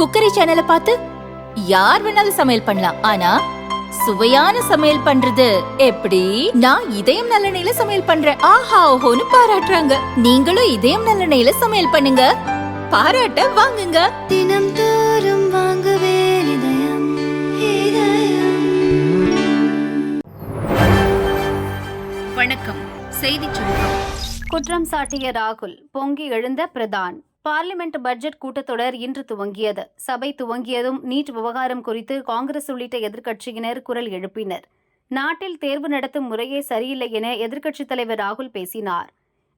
Cookery சேனலை பார்த்து யார் வேணாலும் சமையல் பண்ணலாம். ஆனா சுவையான சமையல் பண்றது எப்படி? நான் இதயம் நல்லெண்ணெயில சமையல் பண்றேன். ஆஹா ஓஹோன்னு பாராட்டுறாங்க. நீங்களும் இதயம் நல்லெண்ணெயில சமையல் பண்ணுங்க. பாராட்ட வாங்குங்க. தினம் தோறும் வாங்குவே இதயம் இதயம். வணக்கம். செய்திச் சுருக்கம். குற்றம் சாட்டிய ராகுல் பொங்கி எழுந்த பிரதான். பார்லிமெண்ட் பட்ஜெட் கூட்டத்தொடர் இன்று துவங்கியது. சபை துவங்கியதும் நீட் விவகாரம் குறித்து காங்கிரஸ் உள்ளிட்ட எதிர்க்கட்சியினர் குரல் எழுப்பினர். நாட்டில் தேர்வு நடத்தும் முறையே சரியில்லை என எதிர்க்கட்சித் தலைவர் ராகுல் பேசினார்.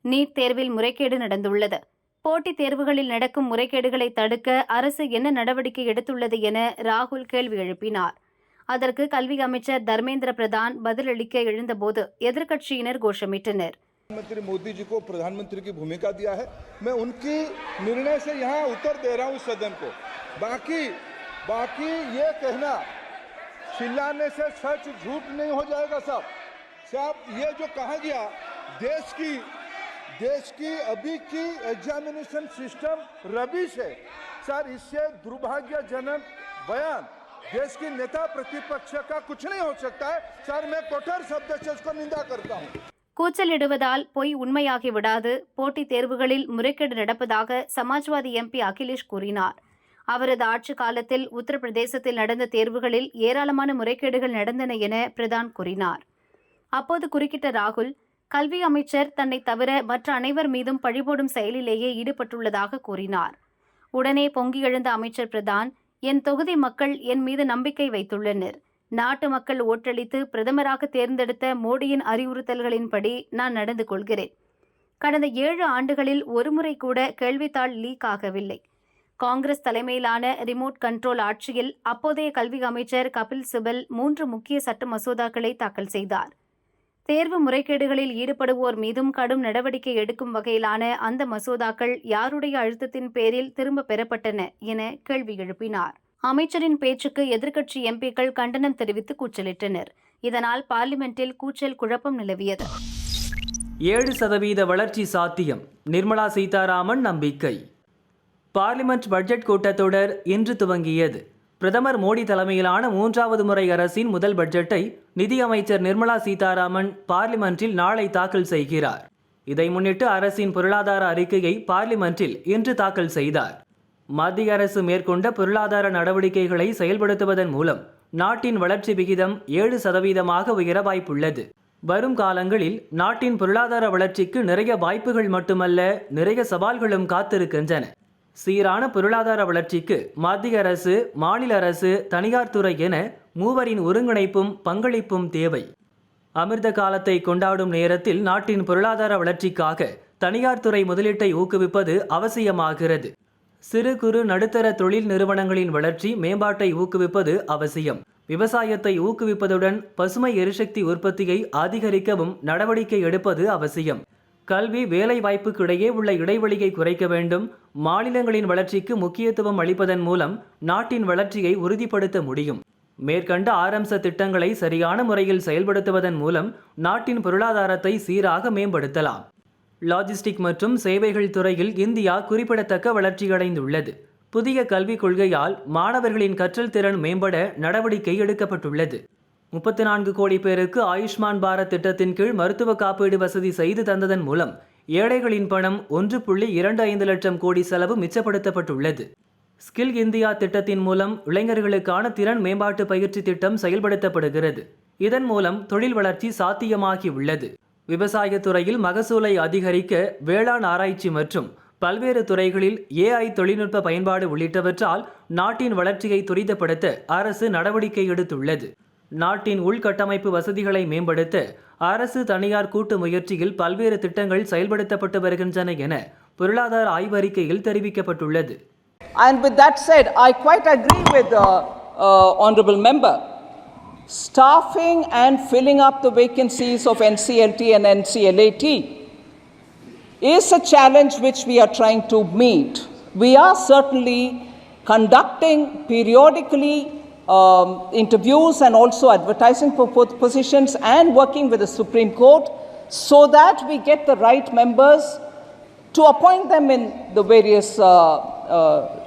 நீட் தேர்வில் முறைகேடு நடந்துள்ளது. போட்டித் தேர்வுகளில் நடக்கும் முறைகேடுகளை தடுக்க அரசு என்ன நடவடிக்கை எடுத்துள்ளது என ராகுல் கேள்வி எழுப்பினார். அதற்கு கல்வி அமைச்சர் தர்மேந்திர பிரதான் பதிலளிக்க எழுந்தபோது எதிர்க்கட்சியினர் கோஷமிட்டனர். प्रधानमंत्री मोदी जी को प्रधानमंत्री की भूमिका दिया है। मैं उनकी निर्णय से यहाँ उत्तर दे रहा हूँ सदन को। बाकी बाकी ये कहना, चिल्लाने से सच झूठ नहीं हो जाएगा साहब। साहब, ये जो कहा गया, देश की देश की अभी की एग्जामिनेशन सिस्टम रबिश है। सर इससे दुर्भाग्यजनक बयान, देश की नेता प्रतिपक्ष का कुछ नहीं हो सकता है। सर मैं कठोर शब्द से इसको निंदा करता हूँ। கூச்சலிடுவதால் பொய் உண்மையாகி விடாது. போட்டித் தேர்வுகளில் முறைகேடு நடப்பதாக சமாஜ்வாதி எம்பி அகிலேஷ் கூறினார். அவரது ஆட்சி காலத்தில் உத்தரப்பிரதேசத்தில் நடந்த தேர்வுகளில் ஏராளமான முறைகேடுகள் நடந்தன என பிரதான் கூறினார். அப்போது குறுக்கிட்ட ராகுல் கல்வி அமைச்சர் தன்னை தவிர மற்ற அனைவர் மீதும் பழிபோடும் செயலிலேயே ஈடுபட்டுள்ளதாக கூறினார். உடனே பொங்கி எழுந்த அமைச்சர் பிரதான் என் தொகுதி மக்கள் என் மீது நம்பிக்கை வைத்துள்ளனர். நாட்டு மக்கள் ஓட்டளித்து பிரதமராக தேர்ந்தெடுத்த மோடியின் அறிவுறுத்தல்களின்படி நான் நடந்து கொள்கிறேன். கடந்த ஏழு ஆண்டுகளில் ஒருமுறை கூட கேள்வித்தாள் லீக் ஆகவில்லை. காங்கிரஸ் தலைமையிலான ரிமோட் கண்ட்ரோல் ஆட்சியில் அப்போதைய கல்வி அமைச்சர் கபில் சிபல் மூன்று முக்கிய சட்ட மசோதாக்களை தாக்கல் செய்தார். தேர்வு முறைகேடுகளில் ஈடுபடுவோர் மீதும் கடும் நடவடிக்கை எடுக்கும் வகையிலான அந்த மசோதாக்கள் யாருடைய அழுத்தத்தின் பேரில் திரும்ப பெறப்பட்டன என கேள்வி எழுப்பினார். அமைச்சரின் பேச்சுக்கு எதிர்க்கட்சி எம்பிக்கள் கண்டனம் தெரிவித்து கூச்சலிட்டனர். இதனால் பார்லிமெண்டில் கூச்சல் குழப்பம் நிலவியது. ஏழு சதவீத வளர்ச்சி சாத்தியம். நிர்மலா சீதாராமன் நம்பிக்கை. பார்லிமெண்ட் பட்ஜெட் கூட்டத்தொடர் இன்று துவங்கியது. பிரதமர் மோடி தலைமையிலான மூன்றாவது முறை அரசின் முதல் பட்ஜெட்டை நிதியமைச்சர் நிர்மலா சீதாராமன் பார்லிமெண்டில் நாளை தாக்கல் செய்கிறார். இதை முன்னிட்டு அரசின் பொருளாதார அறிக்கையை பார்லிமெண்டில் இன்று தாக்கல் செய்தார். மத்திய அரசு மேற்கொண்ட பொருளாதார நடவடிக்கைகளை செயல்படுத்துவதன் மூலம் நாட்டின் வளர்ச்சி விகிதம் ஏழு சதவீதமாக உயர வாய்ப்புள்ளது. வரும் காலங்களில் நாட்டின் பொருளாதார வளர்ச்சிக்கு நிறைய வாய்ப்புகள் மட்டுமல்ல நிறைய சவால்களும் காத்திருக்கின்றன. சீரான பொருளாதார வளர்ச்சிக்கு மத்திய அரசு மாநில அரசு தனியார் துறை என மூவரின் ஒருங்கிணைப்பும் பங்களிப்பும் தேவை. அமிர்த காலத்தை கொண்டாடும் நேரத்தில் நாட்டின் பொருளாதார வளர்ச்சிக்காக தனியார் துறை முதலீட்டை ஊக்குவிப்பது அவசியமாகிறது. சிறு குறு நடுத்தர தொழில் நிறுவனங்களின் வளர்ச்சி மேம்பாட்டை ஊக்குவிப்பது அவசியம். விவசாயத்தை ஊக்குவிப்பதுடன் பசுமை எரிசக்தி உற்பத்தியை அதிகரிக்கவும் நடவடிக்கை எடுப்பது அவசியம். கல்வி வேலை வாய்ப்புக்கிடையே உள்ள இடைவெளியை குறைக்க வேண்டும். மாநிலங்களின் வளர்ச்சிக்கு முக்கியத்துவம் அளிப்பதன் மூலம் நாட்டின் வளர்ச்சியை உறுதிப்படுத்த முடியும். மேற்கண்ட ஆரம்ச திட்டங்களை சரியான முறையில் செயல்படுத்துவதன் மூலம் நாட்டின் பொருளாதாரத்தை சீராக மேம்படுத்தலாம். லாஜிஸ்டிக் மற்றும் சேவைகள் துறையில் இந்தியா குறிப்பிடத்தக்க வளர்ச்சியடைந்துள்ளது. புதிய கல்விக் கொள்கையால் மாணவர்களின் கற்றல் திறன் மேம்பட நடவடிக்கை எடுக்கப்பட்டுள்ளது. முப்பத்தி நான்கு கோடி பேருக்கு ஆயுஷ்மான் பாரத் திட்டத்தின் கீழ் மருத்துவ காப்பீடு வசதி செய்து தந்ததன் மூலம் ஏழைகளின் பணம் ஒன்று புள்ளி இரண்டு ஐந்து லட்சம் கோடி செலவு மிச்சப்படுத்தப்பட்டுள்ளது. ஸ்கில் இந்தியா திட்டத்தின் மூலம் இளைஞர்களுக்கான திறன் மேம்பாட்டு பயிற்சி திட்டம் செயல்படுத்தப்படுகிறது. இதன் மூலம் தொழில் வளர்ச்சி சாத்தியமாகி விவசாயத்துறையில் மகசூலை அதிகரிக்க வேளாண் ஆராய்ச்சி மற்றும் பல்வேறு துறைகளில் ஏஐ தொழில்நுட்ப பயன்பாடு உள்ளிட்டவற்றால் நாட்டின் வளர்ச்சியை துரிதப்படுத்த அரசு நடவடிக்கை எடுத்துள்ளது நாட்டின் உள்கட்டமைப்பு வசதிகளை மேம்படுத்த அரசு தனியார் கூட்டு முயற்சியில் பல்வேறு திட்டங்கள் செயல்படுத்தப்பட்டு வருகின்றன என பொருளாதார ஆய்வறிக்கையில் தெரிவிக்கப்பட்டுள்ளது And with that said, I quite agree with the uh, honorable member. Staffing and filling up the vacancies of NCLT and NCLAT is a challenge which we are trying to meet. We are certainly conducting periodically um, interviews and also advertising for po- positions and working with the Supreme Court so that we get the right members to appoint them in the various uh, uh,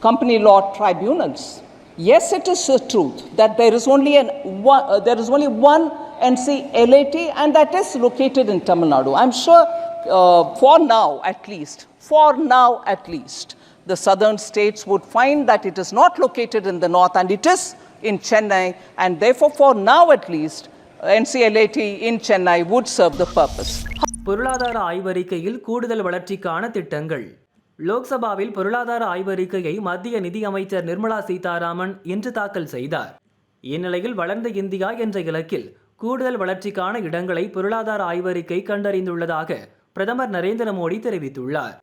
company law tribunals. Yes, it is a truth that there is only an one, uh, there is only one NCLAT, and that is located in Tamil Nadu. I'm sure, uh, for now at least, for now at least, the southern states would find that it is not located in the north, and it is in Chennai, and therefore, for now at least, NCLAT in Chennai would serve the purpose. பொருளாதார ஆய்வறிக்கையில் கூடுதல் வளர்ச்சிக்கான திட்டங்கள் லோக்சபாவில் பொருளாதார ஆய்வறிக்கையை மத்திய நிதி அமைச்சர் நிர்மலா சீதாராமன் இன்று தாக்கல் செய்தார். இந்நிலையில் வளர்ந்த இந்தியா என்ற இலக்கில் கூடுதல் வளர்ச்சிக்கான இடங்களை பொருளாதார ஆய்வறிக்கை கண்டறிந்துள்ளதாக பிரதமர் நரேந்திர மோடி தெரிவித்துள்ளார்.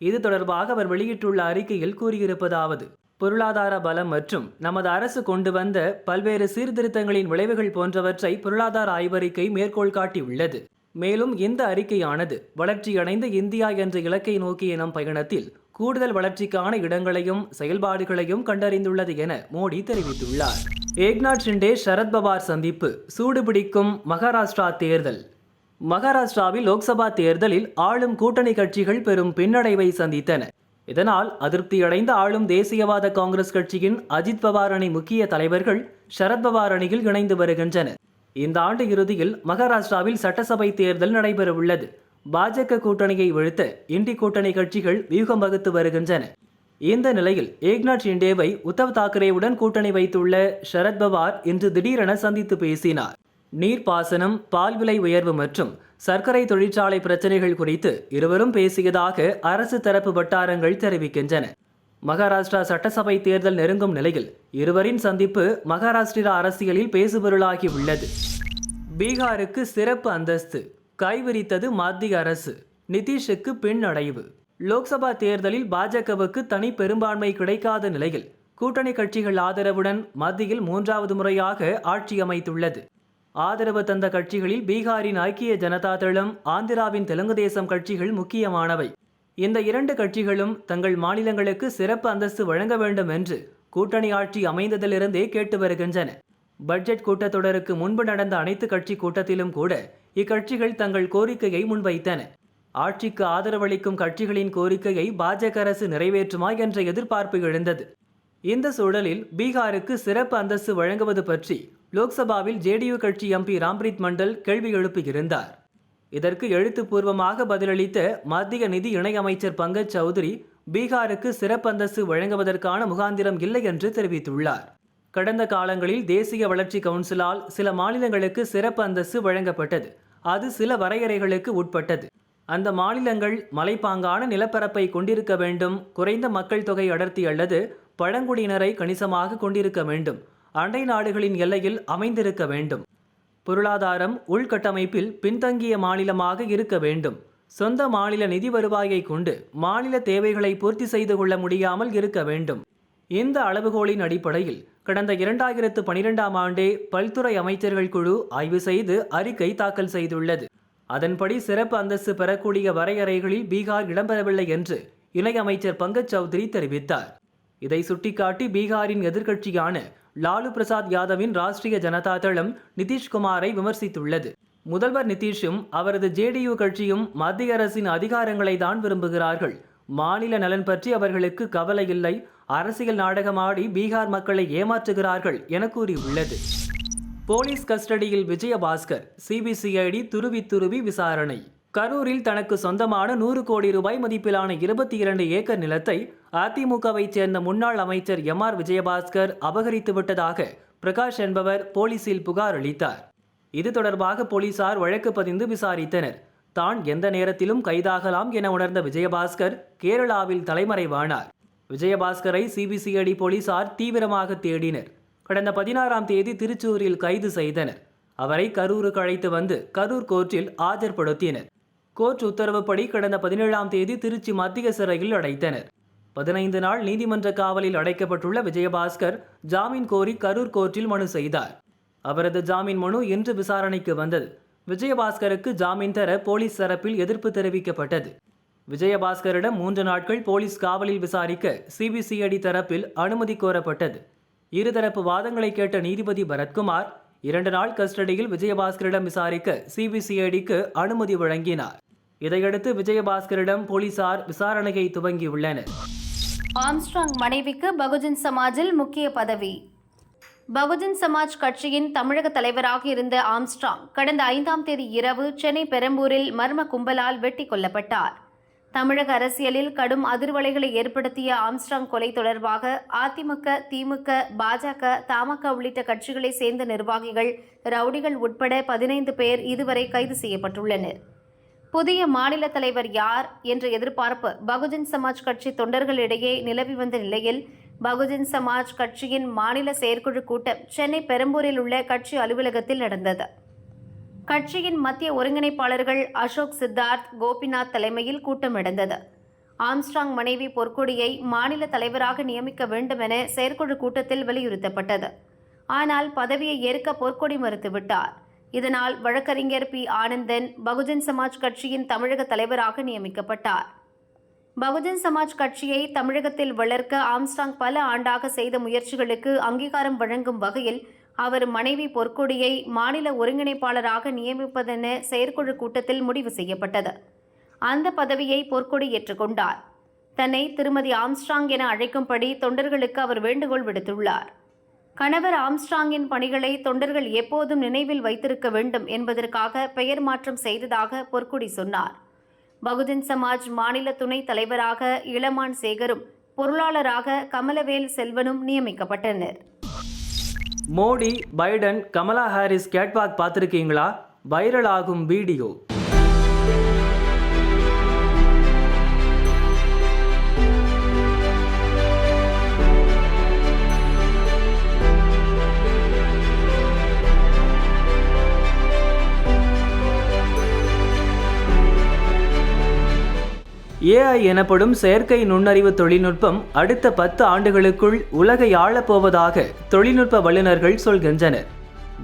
இது தொடர்பாக அவர் வெளியிட்டுள்ள அறிக்கையில் கூறியிருப்பதாவது பொருளாதார பலம் மற்றும் நமது அரசு கொண்டு வந்த பல்வேறு சீர்திருத்தங்களின் விளைவுகள் போன்றவற்றை பொருளாதார ஆய்வறிக்கை மேற்கோள் காட்டியுள்ளது. மேலும் இந்த அறிக்கையானது வளர்ச்சியடைந்த இந்தியா என்ற இலக்கை நோக்கிய நம் பயணத்தில் கூடுதல் வளர்ச்சிக்கான இடங்களையும் செயல்பாடுகளையும் கண்டறிந்துள்ளது என மோடி தெரிவித்துள்ளார். ஏக்நாத் ஷிண்டே சரத்பவார் சந்திப்பு சூடுபிடிக்கும் மகாராஷ்டிரா தேர்தல். மகாராஷ்டிராவில் லோக்சபா தேர்தலில் ஆளும் கூட்டணி கட்சிகள் பெரும் பின்னடைவை சந்தித்தன. இதனால் அதிருப்தியடைந்த ஆளும் தேசியவாத காங்கிரஸ் கட்சியின் அஜித் பவார் அணி முக்கிய தலைவர்கள் சரத்பவார் அணியில் இணைந்து வருகின்றனர். இந்த ஆண்டு இறுதியில் மகாராஷ்டிராவில் சட்டசபை தேர்தல் நடைபெறவுள்ளது. பாஜக கூட்டணியை வீழ்த்த இண்டி கூட்டணி கட்சிகள் வியூகம் வகுத்து வருகின்றன. இந்த நிலையில் ஏக்நாத் ஷிண்டேவை உத்தவ் தாக்கரேவுடன் கூட்டணி வைத்துள்ள சரத்பவார் இன்று திடீரென சந்தித்து பேசினார். நீர்ப்பாசனம் பால் விலை உயர்வு மற்றும் சர்க்கரை தொழிற்சாலை பிரச்சனைகள் குறித்து இருவரும் பேசியதாக அரசு தரப்பு வட்டாரங்கள் தெரிவிக்கின்றன. மகாராஷ்டிரா சட்டசபை தேர்தல் நெருங்கும் நிலையில் இருவரின் சந்திப்பு மகாராஷ்டிரா அரசியலில் பேசுபொருளாகி உள்ளது. பீகாருக்கு சிறப்பு அந்தஸ்து கைவிரித்தது மத்திய அரசு நிதிஷுக்கு பின்னடைவு. லோக்சபா தேர்தலில் பாஜகவுக்கு தனி பெரும்பான்மை கிடைக்காத நிலையில் கூட்டணி கட்சிகள் ஆதரவுடன் மத்தியில் மூன்றாவது முறையாக ஆட்சி அமைத்துள்ளது. ஆதரவு தந்த கட்சிகளில் பீகாரின் ஐக்கிய ஜனதா தளம் ஆந்திராவின் தெலுங்கு தேசம் கட்சிகள் முக்கியமானவை. இந்த இரண்டு கட்சிகளும் தங்கள் மாநிலங்களுக்கு சிறப்பு அந்தஸ்து வழங்க வேண்டும் என்று கூட்டணி ஆட்சி அமைந்ததிலிருந்தே கேட்டு வருகின்றன. பட்ஜெட் கூட்டத்தொடருக்கு முன்பு நடந்த அனைத்து கட்சி கூட்டத்திலும் கூட இக்கட்சிகள் தங்கள் கோரிக்கையை முன்வைத்தன. ஆட்சிக்கு ஆதரவளிக்கும் கட்சிகளின் கோரிக்கையை பாஜக அரசு நிறைவேற்றுமா என்ற எதிர்பார்ப்பு எழுந்தது. இந்த சூழலில் பீகாருக்கு சிறப்பு அந்தஸ்து வழங்குவது பற்றி லோக்சபாவில் ஜேடியு கட்சி எம்பி ராம்பிரீத் மண்டல் கேள்வி எழுப்பியிருந்தார். இதற்கு எழுத்துப்பூர்வமாக பதிலளித்த மத்திய நிதி இணையமைச்சர் பங்கஜ் சௌத்ரி பீகாருக்கு சிறப்பந்தஸ்து வழங்குவதற்கான முகாந்திரம் இல்லை என்று தெரிவித்துள்ளார். கடந்த காலங்களில் தேசிய வளர்ச்சி கவுன்சிலால் சில மாநிலங்களுக்கு சிறப்பு அந்தஸ்து வழங்கப்பட்டது. அது சில வரையறைகளுக்கு உட்பட்டது. அந்த மாநிலங்கள் மலைப்பாங்கான நிலப்பரப்பை கொண்டிருக்க வேண்டும் குறைந்த மக்கள் தொகை அடர்த்தி அல்லது பழங்குடியினரை கணிசமாக கொண்டிருக்க வேண்டும் அண்டை நாடுகளின் எல்லையில் அமைந்திருக்க வேண்டும். பொருளாதாரம் உள்கட்டமைப்பில் பின்தங்கிய மாநிலமாக இருக்க வேண்டும். சொந்த மாநில நிதி வருவாயை கொண்டு மாநில தேவைகளை பூர்த்தி செய்து கொள்ள முடியாமல் இருக்க வேண்டும். இந்த அளவுகோலின் அடிப்படையில் கடந்த இரண்டாயிரத்து பனிரெண்டாம் ஆண்டே பல்துறை அமைச்சர்கள் குழு ஆய்வு செய்து அறிக்கை தாக்கல் செய்துள்ளது. அதன்படி சிறப்பு அந்தஸ்து பெறக்கூடிய வரையறைகளில் பீகார் இடம்பெறவில்லை என்று இணையமைச்சர் பங்கஜ் சௌத்ரி தெரிவித்தார். இதை சுட்டிக்காட்டி பீகாரின் எதிர்க்கட்சியான லாலு பிரசாத் யாதவின் ராஷ்டிரிய ஜனதா தளம் நிதிஷ்குமாரை விமர்சித்துள்ளது. முதல்வர் நிதிஷும் அவரது ஜேடியு கட்சியும் மத்திய அரசின் அதிகாரங்களை தான் விரும்புகிறார்கள். மாநில நலன் பற்றி அவர்களுக்கு கவலை இல்லை. அரசியல் நாடகமாடி பீகார் மக்களை ஏமாற்றுகிறார்கள் என கூறியுள்ளது. போலீஸ் கஸ்டடியில் விஜயபாஸ்கர் சிபிசிஐடி துருவி துருவி விசாரணை. கரூரில் தனக்கு சொந்தமான நூறு கோடி ரூபாய் மதிப்பிலான இருபத்தி இரண்டு ஏக்கர் நிலத்தை அதிமுகவைச் சேர்ந்த முன்னாள் அமைச்சர் எம் ஆர் விஜயபாஸ்கர் அபகரித்து விட்டதாக பிரகாஷ் என்பவர் போலீசில் புகார் அளித்தார். இது தொடர்பாக போலீசார் வழக்கு பதிந்து விசாரித்தனர். தான் எந்த நேரத்திலும் கைதாகலாம் என உணர்ந்த விஜயபாஸ்கர் கேரளாவில் தலைமறைவானார். விஜயபாஸ்கரை சிபிசிஐடி போலீசார் தீவிரமாக தேடினர். கடந்த பதினாறாம் தேதி திருச்சூரில் கைது செய்தனர். அவரை கரூருக்கு அழைத்து வந்து கரூர் கோர்ட்டில் ஆஜர்படுத்தினர். கோர்ட் உத்தரவுப்படி கடந்த பதினேழாம் தேதி திருச்சி மத்திய சிறையில் அடைத்தனர். பதினைந்து நாள் நீதிமன்ற காவலில் அடைக்கப்பட்டுள்ள விஜயபாஸ்கர் ஜாமீன் கோரி கரூர் கோர்ட்டில் மனு செய்தார். அவரது ஜாமீன் மனு இன்று விசாரணைக்கு வந்தது. விஜயபாஸ்கருக்கு ஜாமீன் தர போலீஸ் தரப்பில் எதிர்ப்பு தெரிவிக்கப்பட்டது. விஜயபாஸ்கரிடம் மூன்று நாட்கள் போலீஸ் காவலில் விசாரிக்க சிபிசிஐடி தரப்பில் அனுமதி கோரப்பட்டது. இருதரப்பு வாதங்களை கேட்ட நீதிபதி பரத்குமார் இரண்டு நாள் கஸ்டடியில் விஜயபாஸ்கரிடம் விசாரிக்க சிபிசிஐடிக்கு அனுமதி வழங்கினார். இதையடுத்து விஜயபாஸ்கரிடம் போலீசார் விசாரணையை துவங்கியுள்ளனர். ஆம்ஸ்ட்ராங் மனைவிக்கு பகுஜன் சமாஜில் முக்கிய பதவி. பகுஜன் சமாஜ் கட்சியின் தமிழக தலைவராக இருந்த ஆம்ஸ்ட்ராங் கடந்த ஐந்தாம் தேதி இரவு சென்னை பெரம்பூரில் மர்ம கும்பலால் வெட்டி கொல்லப்பட்டார். தமிழக அரசியலில் கடும் அதிர்வலைகளை ஏற்படுத்திய ஆம்ஸ்ட்ராங் கொலை தொடர்பாக அதிமுக திமுக பாஜக தமாக உள்ளிட்ட கட்சிகளை சேர்ந்த நிர்வாகிகள் ரவுடிகள் உட்பட பதினைந்து பேர் இதுவரை கைது செய்யப்பட்டுள்ளனர். புதிய மாநில தலைவர் யார் என்ற எதிர்பார்ப்பு பகுஜன் சமாஜ் கட்சி தொண்டர்களிடையே நிலவி வந்த நிலையில் பகுஜன் சமாஜ் கட்சியின் மாநில செயற்குழு கூட்டம் சென்னை பெரம்பூரில் உள்ள கட்சி அலுவலகத்தில் நடந்தது. கட்சியின் மத்திய ஒருங்கிணைப்பாளர்கள் அசோக் சித்தார்த் கோபிநாத் தலைமையில் கூட்டம் நடந்தது. ஆம்ஸ்ட்ராங் மனைவி பொற்கொடியை மாநில தலைவராக நியமிக்க வேண்டும் என செயற்குழு கூட்டத்தில் வலியுறுத்தப்பட்டது. ஆனால் பதவியை ஏற்க பொற்கொடி மறுத்துவிட்டார். இதனால் வழக்கறிஞர் பி. ஆனந்தன் பகுஜன் சமாஜ் கட்சியின் தமிழக தலைவராக நியமிக்கப்பட்டார். பகுஜன் சமாஜ் கட்சியை தமிழகத்தில் வளர்க்க ஆம்ஸ்டாங் பல ஆண்டாக செய்த முயற்சிகளுக்கு அங்கீகாரம் வழங்கும் வகையில் அவர் மனைவி பொற்கொடியை மாநில ஒருங்கிணைப்பாளராக நியமிப்பதென செயற்குழு கூட்டத்தில் முடிவு செய்யப்பட்டது. அந்த பதவியை பொற்கொடி ஏற்றுக்கொண்டார் தன்னை திருமதி ஆம்ஸ்ட்ராங் என அழைக்கும்படி தொண்டர்களுக்கு அவர் வேண்டுகோள் விடுத்துள்ளார். கணவர் ஆம்ஸ்ட்ராங்கின் பணிகளை தொண்டர்கள் எப்போதும் நினைவில் வைத்திருக்க வேண்டும் என்பதற்காக பெயர் மாற்றம் செய்ததாக பொற்குடி சொன்னார். பகுஜன் சமாஜ் மாநில துணைத் தலைவராக இளமான் சேகரும் பொருளாளராக கமலவேல் செல்வனும் நியமிக்கப்பட்டனர். Modi Biden Kamala Harris catwalk பார்த்துருக்கீங்களா? வைரல் ஆகும் வீடியோ. ஏஐ எனப்படும் செயற்கை நுண்ணறிவு தொழில்நுட்பம் அடுத்த பத்து ஆண்டுகளுக்குள் உலகை ஆளப்போவதாக தொழில்நுட்ப வல்லுநர்கள் சொல்கின்றனர்.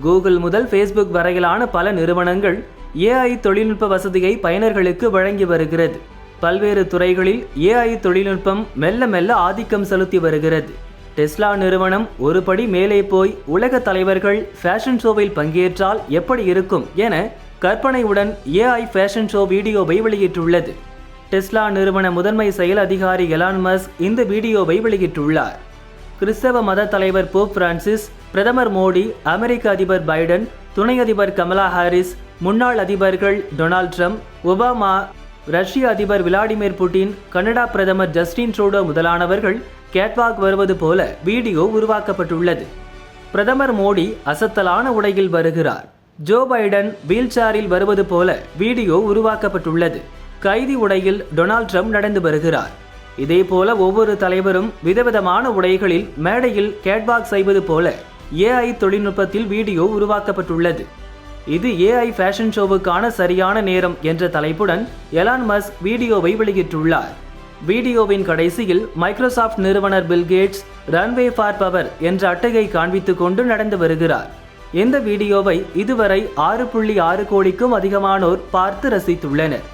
கூகுள் முதல் ஃபேஸ்புக் வரையிலான பல நிறுவனங்கள் ஏஐ தொழில்நுட்ப வசதியை பயனர்களுக்கு வழங்கி வருகிறது. பல்வேறு துறைகளில் ஏஐ தொழில்நுட்பம் மெல்ல மெல்ல ஆதிக்கம் செலுத்தி வருகிறது. டெஸ்லா நிறுவனம் ஒருபடி மேலே போய் உலக தலைவர்கள் ஃபேஷன் ஷோவில் பங்கேற்றால் எப்படி இருக்கும் என கற்பனையுடன் ஏஐ ஃபேஷன் ஷோ வீடியோவை வெளியிட்டுள்ளது. டெஸ்லா நிறுவன முதன்மை செயல் அதிகாரி எலான் மஸ்க் இந்த வீடியோவை வெளியிட்டுள்ளார். கிறிஸ்தவ மத தலைவர் போப் பிரான்சிஸ் பிரதமர் மோடி அமெரிக்க அதிபர் பைடன் துணை அதிபர் கமலா ஹாரிஸ் முன்னாள் அதிபர்கள் டொனால்ட் ட்ரம்ப் ஒபாமா ரஷ்ய அதிபர் விளாடிமிர் புட்டின் கனடா பிரதமர் ஜஸ்டின் ட்ரூடோ முதலானவர்கள் கேட்வாக் வருவது போல வீடியோ உருவாக்கப்பட்டுள்ளது. பிரதமர் மோடி அசத்தலான உடையில் வருகிறார். ஜோ பைடன் வீல்சேரில் வருவது போல வீடியோ உருவாக்கப்பட்டுள்ளது. கைதி உடையில் டொனால்ட் ட்ரம்ப் நடந்து வருகிறார். இதேபோல ஒவ்வொரு தலைவரும் விதவிதமான உடைகளில் மேடையில் கேட்வாக் செய்வது போல ஏஐ தொழில்நுட்பத்தில் வீடியோ உருவாக்கப்பட்டுள்ளது. இது ஏஐ ஃபேஷன் ஷோவுக்கான சரியான நேரம் என்ற தலைப்புடன் எலான் மஸ்க் வீடியோவை வெளியிட்டுள்ளார். வீடியோவின் கடைசியில் மைக்ரோசாஃப்ட் நிறுவனர் பில்கேட்ஸ் ரன்வே ஃபார் பவர் என்ற அட்டையை காண்பித்துக் கொண்டு நடந்து வருகிறார். இந்த வீடியோவை இதுவரை ஆறு புள்ளி ஆறு கோடிக்கும் அதிகமானோர் பார்த்து ரசித்துள்ளனர்.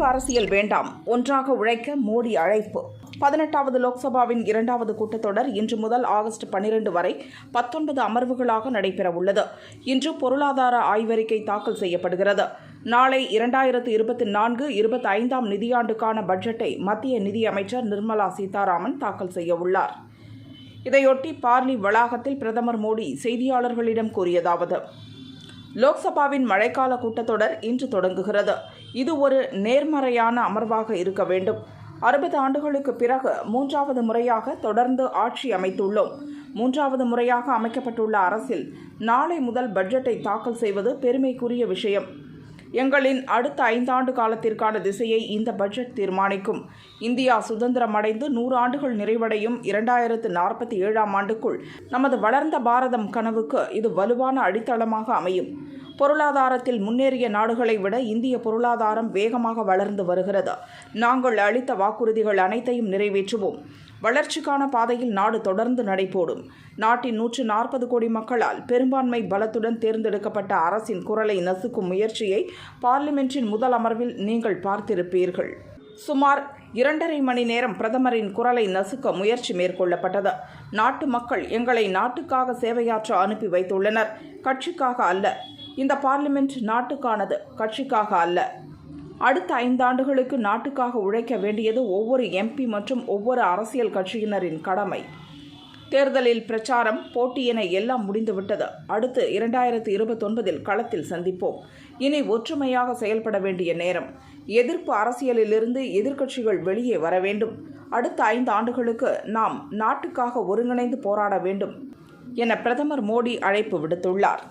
எதிர்ப்பு அரசியல் வேண்டாம். ஒன்றாக உழைக்க மோடி அழைப்பு. பதினெட்டாவது லோக்சபாவின் இரண்டாவது கூட்டத்தொடர் இன்று முதல் ஆகஸ்ட் பன்னிரண்டு வரை பத்தொன்பது அமர்வுகளாக நடைபெற உள்ளது இன்று பொருளாதார ஆய்வறிக்கை தாக்கல் செய்யப்படுகிறது. நாளை இரண்டாயிரத்து இருபத்தி நான்கு இருபத்தி ஐந்தாம் நிதியாண்டுக்கான பட்ஜெட்டை மத்திய நிதியமைச்சர் நிர்மலா சீதாராமன் தாக்கல் செய்ய உள்ளார். இதையொட்டி பார்லி வளாகத்தில் பிரதமர் மோடி செய்தியாளர்களிடம் கூறியதாவது லோக்சபாவின் மழைக்கால கூட்டத்தொடர் இன்று தொடங்குகிறது. இது ஒரு நேர்மறையான அமர்வாக இருக்க வேண்டும். அறுபது ஆண்டுகளுக்கு பிறகு மூன்றாவது முறையாக தொடர்ந்து ஆட்சி அமைத்துள்ளோம். மூன்றாவது முறையாக அமைக்கப்பட்டுள்ள அரசில் நாளை முதல் பட்ஜெட்டை தாக்கல் செய்வது பெருமைக்குரிய விஷயம். எங்களின் அடுத்த ஐந்தாண்டு காலத்திற்கான திசையை இந்த பட்ஜெட் தீர்மானிக்கும். இந்தியா சுதந்திரம் அடைந்து நூறு ஆண்டுகள் நிறைவடையும் இரண்டாயிரத்து நாற்பத்தி ஏழாம் ஆண்டுக்குள் நமது வளர்ந்த பாரதம் கனவுக்கு இது வலுவான அடித்தளமாக அமையும். பொருளாதாரத்தில் முன்னேறிய நாடுகளை விட இந்திய பொருளாதாரம் வேகமாக வளர்ந்து வருகிறது. நாங்கள் அளித்த வாக்குறுதிகள் அனைத்தையும் நிறைவேற்றுவோம். வளர்ச்சிக்கான பாதையில் நாடு தொடர்ந்து நடைபோடும். நாட்டின் நூற்று நாற்பது கோடி மக்களால் பெரும்பான்மை பலத்துடன் தேர்ந்தெடுக்கப்பட்ட அரசின் குரலை நசுக்கும் முயற்சியை பார்லிமென்ட்டின் முதல் அமர்வில் நீங்கள் பார்த்திருப்பீர்கள். சுமார் இரண்டரை மணி நேரம் பிரதமரின் குரலை நசுக்க முயற்சி மேற்கொள்ளப்பட்டது. நாட்டு மக்கள் எங்களை நாட்டுக்காக சேவையாற்ற அனுப்பி வைத்துள்ளனர். கட்சிக்காக அல்ல. இந்த பார்லிமெண்ட் நாட்டுக்கானது. கட்சிக்காக அல்ல. அடுத்த ஐந்தாண்டுகளுக்கு நாட்டுக்காக உழைக்க வேண்டியது ஒவ்வொரு எம்பி மற்றும் ஒவ்வொரு அரசியல் கட்சியினரின் கடமை. தேர்தலில் பிரச்சாரம் போட்டி என எல்லாம் முடிந்துவிட்டது. அடுத்து இரண்டாயிரத்து இருபத்தொன்பதில் களத்தில் சந்திப்போம். இனி ஒற்றுமையாக செயல்பட வேண்டிய நேரம். எதிர்ப்பு அரசியலிலிருந்து எதிர்க்கட்சிகள் வெளியே வர வேண்டும். அடுத்த ஐந்து ஆண்டுகளுக்கு நாம் நாட்டுக்காக ஒருங்கிணைந்து போராட வேண்டும் என பிரதமர் மோடி அழைப்பு விடுத்துள்ளார்.